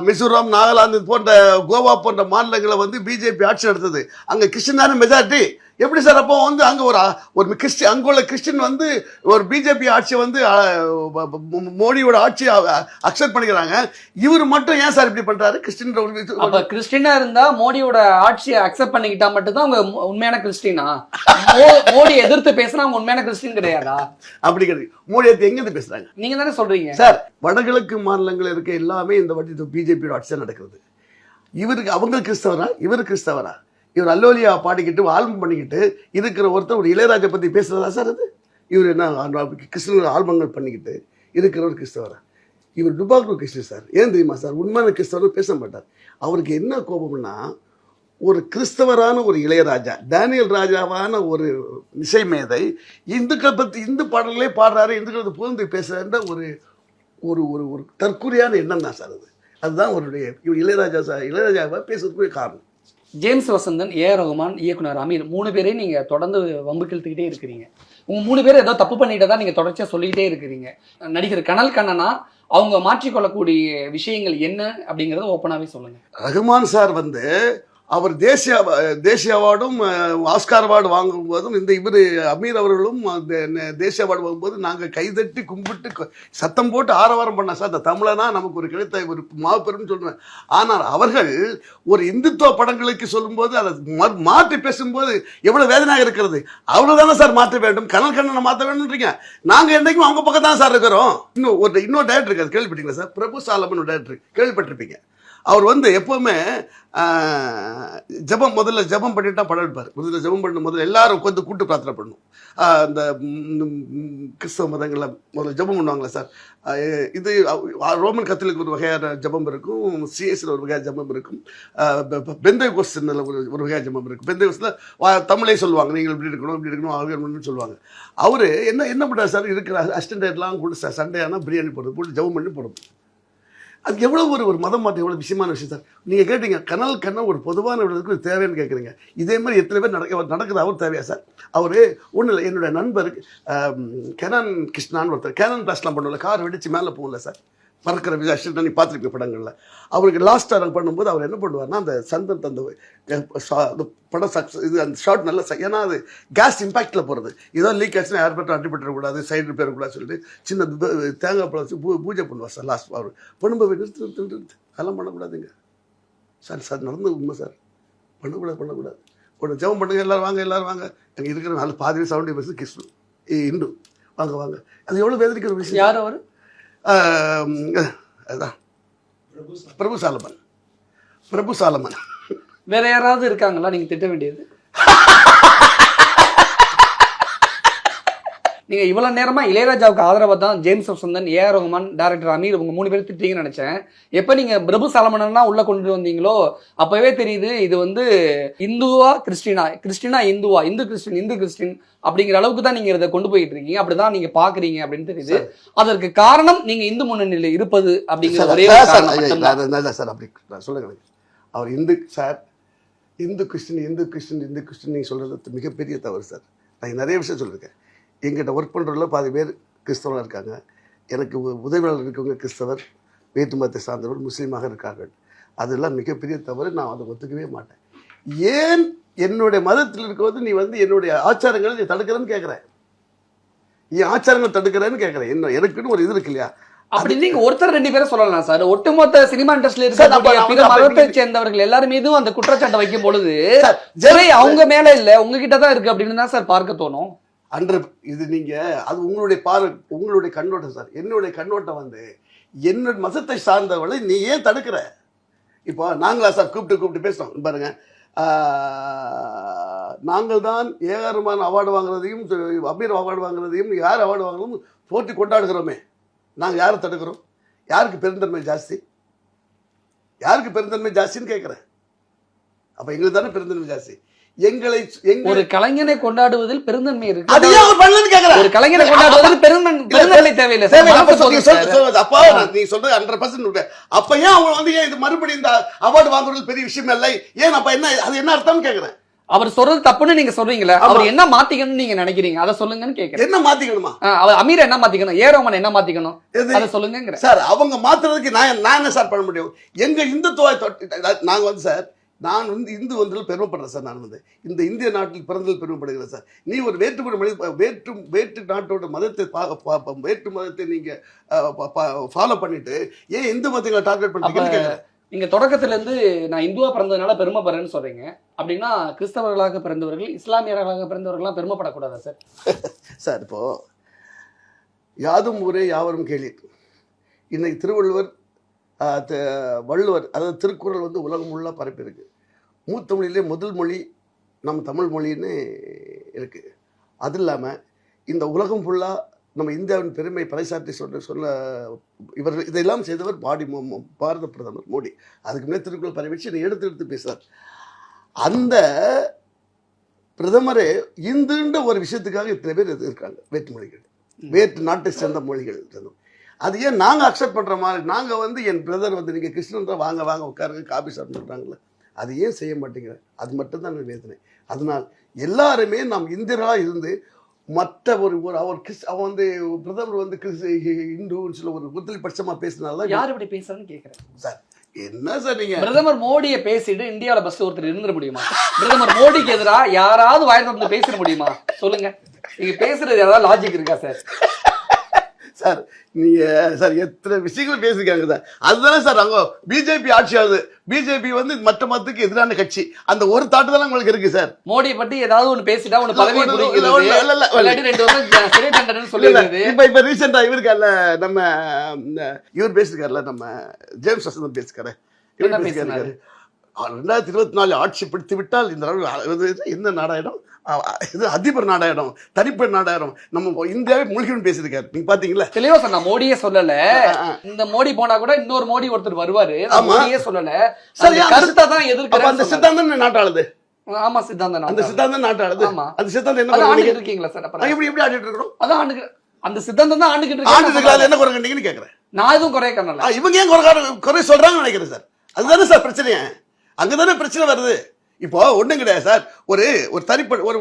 மிசோரம் நாகாலாந்து போன்ற கோவா போன்ற மாநிலங்களை வந்து பிஜேபி ஆட்சி நடத்துது. அங்கே கிருஷ்ணன் மெஜாரிட்டி? எப்படி சார் அப்போ வந்து அங்கே ஒரு ஒரு கிறிஸ்டி அங்கே உள்ள கிறிஸ்டின் வந்து ஒரு பிஜேபி ஆட்சியை வந்து மோடியோட ஆட்சியை அக்செப்ட் பண்ணிக்கிறாங்க. இவர் மட்டும் ஏன் சார் இப்படி பண்றாரு? கிறிஸ்டின் அப்ப கிறிஸ்டினா இருந்தா மோடியோட ஆட்சியை அக்செப்ட் பண்ணிக்கிட்டா மட்டும்தான் அவங்க உண்ம- உண்மையான கிறிஸ்டினா? மோடி எதிர்த்து பேசினா அவங்க உண்மையான கிறிஸ்டின் கிடையாதா? அப்படி கிடையாது. மோடி எடுத்து எங்கேருந்து பேசுறாங்க? நீங்க தானே சொல்றீங்க. சார் வடகிழக்கு மாநிலங்கள் இருக்க எல்லாமே இந்த வாட்டி பிஜேபியோட ஆட்சி தான் நடக்கிறது. இவருக்கு அவங்க கிறிஸ்தவரா? இவர் கிறிஸ்தவரா? இவர் அல்லோலியா பாடிக்கிட்டு ஆல்பம் பண்ணிக்கிட்டு இருக்கிற ஒருத்தர் ஒரு இளையராஜை பற்றி பேசுறதா சார் அது? இவர் என்ன கிறிஸ்தவ ஆல்பங்கள் பண்ணிக்கிட்டு இருக்கிற ஒரு கிறிஸ்தவரா? இவர் டுபாக்கூர் கிறிஸ்டின் சார். ஏன் தெரியுமா சார்? உண்மையான கிறிஸ்தவர் பேச மாட்டார். அவருக்கு என்ன கோபம்னா ஒரு கிறிஸ்தவரான ஒரு இளையராஜா டேனியல் ராஜாவான ஒரு இசை மேதை இந்துக்களை பற்றி இந்து பாடல்களே பாடுறாரு இந்துக்களை புகழ்ந்து பேசுகிற ஒரு ஒரு ஒரு ஒரு தற்கொலையான எண்ணம் தான் சார் அது. அதுதான் அவருடைய இவர் இளையராஜா சார் இளையராஜாவை பேசுறதுக்குரிய காரணம். James Vasanthan A R Rahman இயக்குனர் அமீர் மூணு பேரையும் நீங்க தொடர்ந்து வம்பு கிழத்துக்கிட்டே இருக்கிறீங்க. உங்க மூணு பேர் ஏதோ தப்பு பண்ணிட்டு தான் நீங்க தொடர்ச்சியா சொல்லிக்கிட்டே இருக்கிறீங்க. நடிகர் கனல் கண்ணனா அவங்க மாற்றிக்கொள்ளக்கூடிய விஷயங்கள் என்ன அப்படிங்கறத ஓப்பனாவே சொல்லுங்க. ரகுமான் சார் வந்து அவர் தேசிய தேசிய அவார்டும் ஆஸ்கார் அவார்டு வாங்கும் போதும் இந்த இவர் அமீர் அவர்களும் தேசிய அவார்டு வாங்கும்போது நாங்கள் கைதட்டி கும்பிட்டு சத்தம் போட்டு ஆரவாரம் பண்ண சார். இந்த தமிழனா நமக்கு ஒரு கிடைத்த ஒரு மாபெரும் சொல்லுவேன் ஆனால் அவர்கள் ஒரு இந்துத்துவ படங்களுக்கு சொல்லும்போது அதை மாற்றி பேசும்போது எவ்வளோ வேதனையாக இருக்கிறது. அவ்வளவுதானே சார் மாற்ற வேண்டும்? கனல் கண்ணனை மாற்ற வேண்டும்ன்றீங்க. நாங்கள் என்னைக்கும் அவங்க பக்கம் தான் சார் இருக்கிறோம். இன்னும் ஒரு இன்னொரு டேரக்டர் இருக்காது கேள்விப்பட்டீங்களா சார்? பிரபு சாலமன் டேரக்டர் கேள்விப்பட்டிருப்பீங்க. அவர் வந்து எப்போவுமே ஜபம் ஜெபம் முதல்ல ஜெபம் பண்ணிட்டு படம் எடுப்பார் முதல்ல ஜெபம் பண்ண முதல்ல எல்லாரும் உட்காந்து கூட்டு பிரார்த்தனை பண்ணணும். அந்த கிறிஸ்தவ மதங்களில் முதல்ல ஜெபம் பண்ணுவாங்களே சார். இது ரோமன் கத்தலுக்கு ஒரு வகையான ஜெபம் இருக்கும். சிஎஸ்ல ஒரு வகையான ஜெபம் இருக்கும். பெந்தை கோஸ்டில் ஒரு ஒரு வகையான ஜெபம் இருக்கும். பெந்தை கோஸ்டில் தமிழே சொல்லுவாங்க. நீங்கள் இப்படி இருக்கணும் இப்படி இருக்கணும் அவங்க இருக்கணும்னு சொல்லுவாங்க. அவர் என்ன என்ன பண்ணுறாரு சார்? இருக்கிற அசிஸ்டன்ட்லாம் கூட சண்டே ஆனால் பிரியாணி போடுறது போட்டு ஜெபம் பண்ணி போடணும். அது எவ்வளோ ஒரு ஒரு மதம் மாற்றம் எவ்வளோ விஷயமான விஷயம் சார்? நீங்கள் கேட்டீங்க கனல் கண்ணா ஒரு பொதுவான விடத்துக்கு ஒரு தேவைன்னு கேட்குறீங்க. இதே மாதிரி எத்தனை பேர் நடக்க நடக்குது அவர் தேவையா சார்? அவர் ஒன்றும் இல்லை என்னுடைய நண்பர் ஆம், கெனன் கிருஷ்ணான்னு ஒருத்தர் கேனன் பிளாஸ்லாம் பண்ணுவோம்ல கார் வெடிச்சு மேலே போகல சார்? பறக்கிற விஷயம் நீ பார்த்துருப்ப படங்களில்? அவருக்கு லாஸ்ட்டாக நாங்கள் பண்ணும்போது அவர் என்ன பண்ணுவார்னா அந்த சந்தன் தந்த அந்த படம் சக்ஸஸ் இது அந்த ஷார்ட் நல்லா ஏன்னா அது கேஸ் இம்பாக்டில் போகிறது ஏதோ லீக் ஆச்சுன்னா யார் பட்டும் அடிபட்டுறக்கூடாது சைடு ரிப்பேர் சொல்லிட்டு சின்ன தேங்காய் பழம் வச்சு பூ பூஜை பண்ணுவார் சார் லாஸ்ட் அவர். பண்ணும்போது நிறுத்து நிறுத்து நிறுத்து, அதெல்லாம் பண்ணக்கூடாதுங்க. சார் சார் நடந்தது உண்மை சார் பண்ணக்கூடாது பண்ணக்கூடாது. ஒன்று ஜெபம் பண்ணுங்க எல்லாரும் வாங்க எல்லாரும் வாங்க. அங்கே இருக்கிற நாலு பாதி செவன்டி பர்சன்ட் கிறிஸ்து இண்டு வாங்க வாங்க. அது எவ்வளோ வேதனைக்கிற விஷயம் யார் அவர்? பிரபு சாலமன். பிரபு சாலமன். வேற யாராவது இருக்காங்களா? நீங்க திட்ட வேண்டியது? நீங்க இவ்வளவு நேரமா இளையராஜாவுக்கு ஆதரவா தான் James Vasanthan A R Rahman director Ameer இவங்க மூணு பேர் திட்டீங்கன்னு நினைச்சேன். எப்ப நீங்க பிரபு சாலமனா உள்ள கொண்டு வந்தீங்களோ அப்பவே தெரியுது இது வந்து இந்துவா கிறிஸ்டினா கிறிஸ்டினா இந்துவா இந்து கிறிஸ்டின் இந்து கிறிஸ்டின் அப்படிங்கிற அளவுக்கு தான் நீங்க இதை கொண்டு போயிட்டு இருக்கீங்க. அப்படிதான் நீங்க பாக்குறீங்க அப்படின்னு தெரியுது. அதற்கு காரணம் நீங்க இந்து முன்னணியில இருப்பது அப்படிங்கிற ஒரே சார், அப்படி சொல்லுங்க. அவர் Hindu sir Hindu Christian Hindu Christian Hindu Christian நீங்கள் சொல்கிறது மிகப்பெரிய தவறு சார். நான் நிறைய விஷயம் சொல்லியிருக்கேன். எங்கிட்ட ஒர்க் பண்ணுறதுல பாதி பேர் கிறிஸ்தவராக இருக்காங்க. எனக்கு உதவியாளர் இருக்கவங்க கிறிஸ்தவர் வேற்று மதத்தை சார்ந்தவர் முஸ்லீமாக இருக்கார்கள். அதெல்லாம் மிகப்பெரிய தவறு. நான் அதை ஒத்துக்கவே மாட்டேன். ஏன் என்னுடைய மதத்தில் இருக்கும்போது நீ வந்து என்னுடைய ஆச்சாரங்களை நீ தடுக்கிறேன்னு கேட்குறேன் என் ஆச்சாரங்கள் தடுக்கிறேன்னு கேட்குறேன் என்ன எனக்குன்னு ஒரு இது இருக்கு இல்லையா? அப்படி நீங்க ஒருத்தர் ரெண்டு பேரும் சொல்லலாம் சார். ஒட்டுமொத்த சினிமா இண்டஸ்ட்ரியில அப்ப மதத்தை சேர்ந்தவர்கள் எல்லாரும் மீதும் அந்த குற்றச்சாட்டை வைக்கும் பொழுது அவங்க மேல இல்ல உங்ககிட்ட தான் இருக்கு அப்படின்னு தான் சார் பார்க்க தோணும். அன்று இது நீங்கள் அது உங்களுடைய பார்வை உங்களுடைய கண்ணோட்டம் சார். என்னுடைய கண்ணோட்டம் வந்து என்னோட மதத்தை சார்ந்தவளை நீ ஏன் தடுக்கிற? இப்போ நாங்களா சார் கூப்பிட்டு கூப்பிட்டு பேசுகிறோம் பாருங்க. நாங்கள் தான் ஏகாரமான அவார்டு வாங்குறதையும் அபீர் அவார்டு வாங்குறதையும் யார் அவார்டு வாங்குறதும் போட்டி கொண்டாடுகிறோமே. நாங்கள் யாரை தடுக்கிறோம்? யாருக்கு பெருந்தன்மை ஜாஸ்தி? யாருக்கு பெருந்தன்மை ஜாஸ்தின்னு கேட்குறேன் அப்போ எங்களுக்கு தானே பெருந்தன்மை ஜாஸ்தி. எங்களை ஒரு கலைஞனை கொண்டாடுவதில் பெருந்தன்மை இருக்கு. ஏன் அவர் பண்ணலன்னு கேட்குறேன் ஒரு கலைஞனை கொண்டாடுவதில் பெருந்தன் பெருந்தன்மை தேவையில்லை. சார். அப்ப போதும் சொல்றது- சார். சொல்றது- அப்ப நீங்க சொல்றது 100% உண்டு. அப்ப ஏன் அவங்க வந்து ஏன் இது மறுபடியும் இந்த அவார்டு வாங்குறது பெரிய விஷயம் இல்லை? ஏன் அப்ப என்ன அது என்ன அர்த்தம்னு கேக்குறேன். அவர் சொல்றது தப்புன்னு நீங்க சொல்றீங்களா. அவர் என்ன மாத்திக்கணும்னு நீங்க நினைக்கிறீங்க? அதை சொல்லுங்கன்னு கேக்குறேன். என்ன மாத்திக்கணுமா? அவர் அமீர் என்ன மாத்திக்கணும்? ஏ ரோமன் என்ன மாத்திக்கணும்? அதை சொல்லுங்க சார் அவங்க மாத்துறதுக்கு நான் நான் என்ன சார் பண்ண முடியும்? எங்க இந்துத்துவ நாங்க வந்து சார் நான் வந்து இந்து வந்ததில் பெருமைப்படுறேன் சார் நான் வந்து. இந்த இந்திய நாட்டில் பிறந்ததில் பெருமைப்படுகிறேன் சார். நீ ஒரு வேற்றுமொழி மனித வேற்று வேற்று நாட்டோட மதத்தை வேற்று மதத்தை நீங்க ஃபாலோ பண்ணிட்டு ஏன் இந்து மதங்களை டார்கெட் பண்றீங்கன்னு கேட்குறேன் நீங்க தொடக்கத்துல இருந்து நான் இந்துவா பிறந்ததுனால பெருமைப்படுறேன்னு சொல்றீங்க. அப்படின்னா கிறிஸ்தவர்களாக பிறந்தவர்கள் இஸ்லாமியர்களாக பிறந்தவர்கள்லாம் பெருமைப்படக்கூடாதா சார்? சார் இப்போ யாதும் ஊரே யாவரும் கேள்வி இன்னைக்கு திருவள்ளுவர் வள்ளுவர் அதாவது திருக்குறள் வந்து உலகம் ஃபுல்லாக பரப்பியிருக்கு. மூத்தமொழியிலே முதல் மொழி நம்ம தமிழ் மொழின்னு இருக்கு. அது இல்லாமல் இந்த உலகம் ஃபுல்லாக நம்ம இந்தியாவின் பெருமை பறைசாற்றி சொல்ல சொல்ல இவர் இதெல்லாம் செய்தவர் பாடி பாரத பிரதமர் மோடி. அதுக்கு முன்னே திருக்குறள் பரவி வச்சு என்னை எடுத்து எடுத்து பேசுறார். அந்த பிரதமரே இந்துன்ற ஒரு விஷயத்துக்காக இத்தனை பேர் இருக்காங்க வேற்றுமொழிகள் வேற்று நாட்டை சேர்ந்த மொழிகள். இருந்தோம் அது ஏன் நாங்கள் அக்செப்ட் பண்ணுற மாதிரி? நாங்கள் வந்து என் பிரதர் வந்து நீங்கள் கிருஷ்ணன் தான் வாங்க வாங்க உட்காருங்க காபி சாப்பிட்றாங்களே அது ஏன் செய்ய மாட்டேங்கிறேன்? அது மட்டும்தான் எனக்கு வேதனை. அதனால் எல்லாருமே நாம் இந்தியர்களாக இருந்து மற்ற ஒரு ஒரு அவர் கிறிஸ் அவன் வந்து பிரதமர் வந்து கிறிஸ் இந்துன்னு சொல்ல ஒரு புத்தலி பட்சமாக பேசினால தான் யார் இப்படி பேசுறேன்னு கேக்குறேன். சார் என்ன சார் நீங்கள் பிரதமர் மோடியை பேசிட்டு இந்தியாவுல பஸ் ஒருத்தர் இருந்துட முடியுமா? பிரதமர் மோடிக்கு எதிரா யாராவது வாய் திறந்து பேசிட முடியுமா? சொல்லுங்க. நீங்க பேசுறது ஏதாவது லாஜிக் இருக்கா சார்? சார் நீங்க சார் எத்தனை விஷயங்கள் பேசிருக்காங்க சார். அதுதானே சார் அங்க பிஜேபி ஆட்சி ஆகுது பிஜேபி வந்து மற்ற மதத்துக்கு எதிரான கட்சி. அந்த ஒரு தாட்டு தான் உங்களுக்கு இருக்கு சார். மோடியை பத்தி ஏதாவது ஒண்ணு பேசிட்டா உனக்கு பதவி இப்ப இப்ப ரீசெண்டா இவருக்கால நம்ம இவர் பேசிருக்காருல நம்ம ஜேம்ஸ் வசந்தன் பேசிருக்காரு. இவர் பேசியிருக்காரு ரெண்டாயிரத்தி இருபத்தி நாலு ஆட்சி பிடித்து விட்டால் இந்த என்ன நாடாயிடும்? இது அதிபர் நாடாயிடும் தனிப்பெண் நாடாயிடும். நம்ம இந்தியாவே மூழ்கிடும் பேசியிருக்காரு. நீங்க பாத்தீங்களா? தெளிவா சொன்னா மோடியே சொல்லல. இந்த மோடி போனா கூட இன்னொரு மோடி ஒருத்தர் வருவாரு. நான். மோடியே சொல்லல. சரி, கருத்தை தான் அப்ப அந்த எதிர்க்கிறேன் சித்தாந்தம் நாட்டாளுது? ஆமா சித்தாந்தம் அந்த சித்தாந்தம் நாட்டாளுது? ஆமா. அந்த சித்தாந்தம் என்ன ஆண்டுகிட்டு? இருக்கீங்களா சார் நான் எப்படி எப்படி ஆடிட்டு இருக்கிறோம்? அதான் ஆண்டுக்கு அந்த சித்தாந்தம் தான் ஆண்டுகிட்டு ஆண்டு இருக்கிறாள் என்ன குறை கண்டீங்கன்னு கேட்கறேன் நான் எதுவும் குறைய கண்ணல ஆ, இவங்க ஏன் குறை குறை சொல்றாங்கன்னு நினைக்கிறேன் சார். அதுதானே சார் பிரச்சனையே. அங்கதானே பிரச்சனை வருது. இப்போ ஒண்ணும் கிடையாது சார். ஒரு ஒரு தனிப்பட்ட ஒரு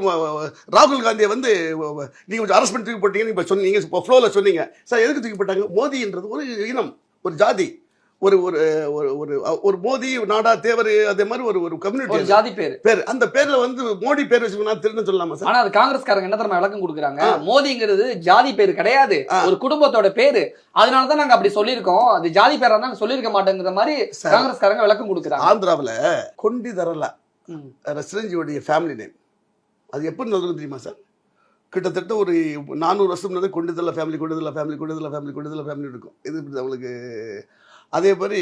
ராகுல் காந்தியை வந்து வ- வ- நீங்க கொஞ்சம் பண்ணி தூக்கி போட்டீங்கன்னு இப்போ சொன்னீங்க. இப்போ ஃப்ளோவில் சொன்னீங்க. சார் எதுக்கு தூக்கி போட்டாங்க? மோதின்றது ஒரு இனம் ஒரு ஜாதி. ஒரு ஒரு ஒரு ஒரு ஒரு மோதி நாடா தேவர் அதே மாதிரி ஒரு ஒரு கம்யூனிட்டி ஜாதி பேரு. பேர். அந்த பேர்ல வந்து மோடி பேர் வச்சுக்கணும் திருன்னு சொல்லலாமா சார்? ஆனா அது காங்கிரஸ்காரங்க என்ன தெரியுமா விளக்கம் கொடுக்குறாங்க? மோதிங்கிறது ஜாதி பேரு கிடையாது. ஒரு குடும்பத்தோட பேரு. அதனாலதான் நாங்க அப்படி சொல்லியிருக்கோம். அது ஜாதி பேரா தான் சொல்லியிருக்க மாட்டேங்கிற மாதிரி. காங்கிரஸ்காரங்க விளக்கம் கொடுக்குறாங்க. ஆந்திராவில் கொண்டி தரலா. ம். ஃபேமிலி நேம் அது எப்படி நடந்தது தெரியுமா சார் கிட்டத்தட்ட ஒரு நானூறு வருஷம் முன்னாடி கொண்டுதல ஃபேமிலி கொண்டுதல ஃபேமிலி கொண்டுதல ஃபேமிலி கொண்டுதல ஃபேமிலி இருக்கும். இது இப்படி அவங்களுக்கு அதே மாதிரி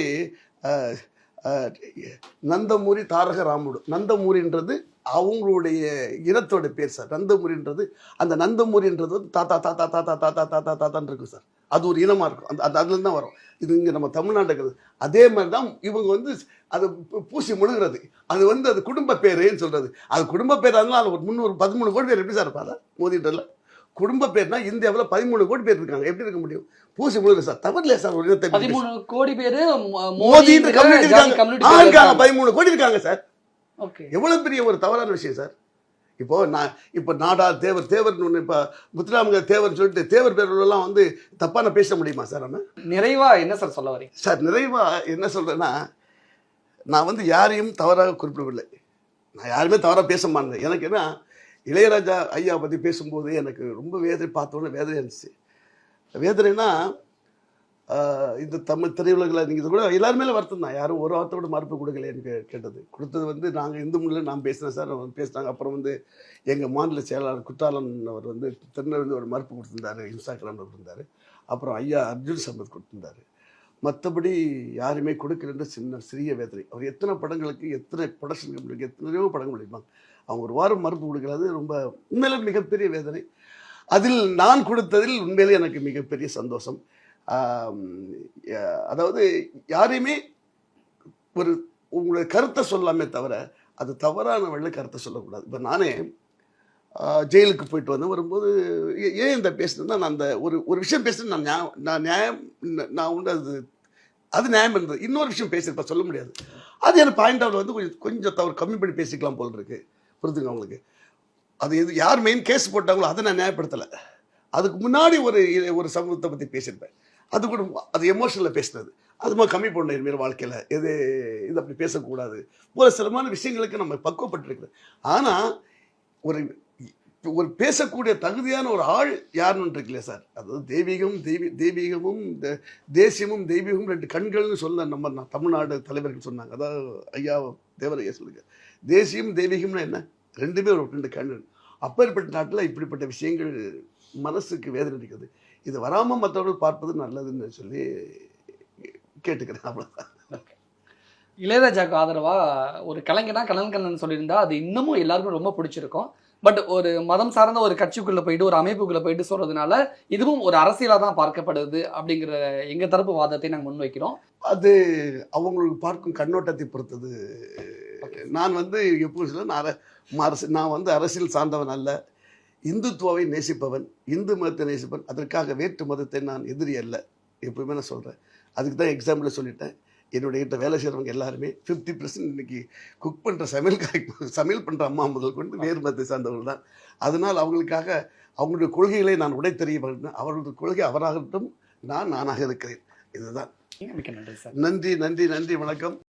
நந்தமூரி தாரக ராமுடு நந்தமூரின்றது அவங்களுடைய இனத்தோட பேர் சார் நந்தமூரின்றது அந்த நந்தமூரின்றது வந்து தாத்தா தாத்தா தாத்தா தாத்தா தாத்தா தாத்தான்னு இருக்கும் சார் அது ஒரு இனமாக இருக்கும் அந்த அது அதுலேருந்து தான் வரும் இது இங்கே நம்ம தமிழ்நாட்டுக்கு அதே மாதிரி தான் இவங்க வந்து அது பூசி முழுகிறது அது வந்து அது குடும்ப பேருன்னு சொல்றது அது குடும்ப பேர் இருந்தாலும் அது ஒரு முந்நூறு பதிமூணு கோடி பேர் எப்படி சார் இருப்பாங்க மோதிட்டல குடும்ப பேர்னா இந்தியாவில் பதிமூணு கோடி பேர் இருக்காங்க எப்படி இருக்க முடியும் பூசி முழுகிறது சார் தவறில்லையா சார் ஒரு இனத்தை பதிமூணு கோடி பேரு மோ- மோதின்ற மோதிங்கிற கம்யூனிட்டி ஜாதி இருக்காங்க community ஆ, பேரு இருக்காங்க இருக்காங்க. பதிமூணு கோடி இருக்காங்க சார் எவ்வளவு பெரிய ஒரு தவறான விஷயம் சார்? இப்போ நான் இப்போ நாடா தேவர் தேவர்னு ஒன்று இப்போ முத்துராமங்க தேவர்னு சொல்லிட்டு தேவர் பேரெல்லாம் வந்து தப்பான பேச முடியுமா சார் நம்ம? நிறைவா என்ன சார் சொல்ல வரீங்க? சார் நிறைவா என்ன சொல்றேன்னா நான் வந்து யாரையும் தவறாக குறிப்பிடவில்லை. நான் யாருமே தவறாக பேச மாட்டேன். எனக்கு என்ன இளையராஜா ஐயா பற்றி பேசும்போது எனக்கு ரொம்ப வேதனை பார்த்தோன்னே வேதனை இருந்துச்சு வேதனைனா இந்த தமிழ் திரையுலகில் நீங்கள் இது கூட எல்லாருமே வருத்தம் தான். யாரும் ஒரு வார்த்தை கூட மறுப்பு கொடுக்கல எனக்கு கேட்டது. கொடுத்தது வந்து நாங்கள் இந்து முன்னில் நான் பேசினேன் சார். பேசினாங்க. அப்புறம் வந்து எங்கள் மாநில செயலாளர் குற்றாலன் அவர் வந்து திருநெல்வேலி ஒரு மறுப்பு கொடுத்துருந்தாரு. இன்ஸ்டாகிராமில் இருந்தார் அப்புறம் ஐயா அர்ஜுன் சம்பத் கொடுத்துருந்தாரு. மற்றபடி யாருமே கொடுக்கலன்ற சின்ன சிறிய வேதனை. அவர் எத்தனை படங்களுக்கு எத்தனை ப்ரொடக்ஷன் கம்பெனிக்கு எத்தனையோ படங்கள் முடிப்பாங்க அவங்க ஒரு வாரம் மறுப்பு கொடுக்கறது ரொம்ப உண்மையிலே மிகப்பெரிய வேதனை. அதில் நான் கொடுத்ததில் உண்மையிலே எனக்கு மிகப்பெரிய சந்தோஷம். அதாவது யாரையுமே ஒரு உங்களுடைய கருத்தை சொல்லாமே தவிர அது தவறான வழியில் கருத்தை சொல்லக்கூடாது. இப்போ நானே ஜெயிலுக்கு போயிட்டு வந்தேன் வரும்போது ஏ- ஏன் இந்த பேசுனேன்னா நான் அந்த ஒரு ஒரு விஷயம் பேசுனேன் நான் நியாயம் நான் நியாயம் நான் உண்டு அது அது நியாயம் இருந்தது இன்னொரு விஷயம் பேசியிருப்பேன் சொல்ல முடியாது. அது எனக்கு பாயிண்ட் அவுட் வந்து கொஞ்சம் கொஞ்சம் தவறு கம்மி பண்ணி பேசிக்கலாம் போல் இருக்கு. புரிதுங்க அவங்களுக்கு அது எது யார் மெயின் கேஸ் போட்டாங்களோ அதை நான் நியாயப்படுத்தலை. அதுக்கு முன்னாடி ஒரு ஒரு சமூகத்தை பற்றி பேசியிருப்பேன். அது கூட அது எமோஷனில் பேசினது. அது மாதிரி கம்மி பண்ணணும் இனிமேல் வாழ்க்கையில். எது இது அப்படி பேசக்கூடாது. ஒரு சிலமான விஷயங்களுக்கு நம்ம பக்குவப்பட்டிருக்கிறோம் ஆனால் ஒரு ஒரு பேசக்கூடிய தகுதியான ஒரு ஆள் யாருன்னு இருக்குல்லையா சார்? அதாவது தெய்வீகம் தெய்வீ தெய்வீகமும் தேசியமும் தெய்வீகமும் ரெண்டு கண்கள்னு சொன்ன நம்ம நான் தமிழ்நாடு தலைவர்கள் சொன்னாங்க. அதாவது ஐயா தேவரையா சொல்லுங்க. தேசியம் தெய்வீகம்னா என்ன? ரெண்டுமே ஒரு ரெண்டு கண் அப்பேற்பட்ட நாட்டில் இப்படிப்பட்ட விஷயங்கள் மனசுக்கு வேதனை அளிக்கிறது. இது வராமல் மற்றவர்கள் பார்ப்பது நல்லதுன்னு சொல்லி கேட்டுக்கிறேன் அவ்வளோதான் இளையராஜாக்கு ஆதரவா ஒரு கலைஞனா கலைஞன் சொல்லியிருந்தா அது இன்னமும் எல்லாருக்கும் ரொம்ப பிடிச்சிருக்கும். பட் ஒரு மதம் சார்ந்த ஒரு கட்சிக்குள்ள போயிட்டு ஒரு அமைப்புக்குள்ள போயிட்டு சொல்றதுனால இதுவும் ஒரு அரசியலா தான் பார்க்கப்படுது அப்படிங்கிற எங்க தரப்பு வாதத்தை நாங்க முன்வைக்கிறோம். அது அவங்களுக்கு பார்க்கும் கண்ணோட்டத்தை பொறுத்தது. நான் வந்து எப்போ சொல்ல நான் அரசு நான் வந்து அரசியல் சார்ந்தவன் அல்ல. இந்துத்துவாவை நேசிப்பவன் இந்து மதத்தை நேசிப்பவன் அதற்காக வேற்று மதத்தை நான் எதிரி அல்ல எப்பவுமே நான் சொல்கிறேன் அதுக்கு தான் எக்ஸாம்பிள் சொல்லிட்டேன். என்னுடைய கிட்ட வேலை செய்கிறவங்க எல்லாருமே ஃபிஃப்டி பர்சன்ட் இன்னைக்கு குக் பண்ணுற சமையல் சமையல் பண்ணுற அம்மா முதல் கொண்டு வேறு மதத்தை சார்ந்தவர்கள் தான். அதனால் அவங்களுக்காக அவங்களுடைய கொள்கைகளை நான் உடை தெரிய அவர்களுடைய கொள்கை அவராகட்டும் நான் நானாக இருக்கிறேன். இதுதான். நன்றி நன்றி நன்றி வணக்கம்.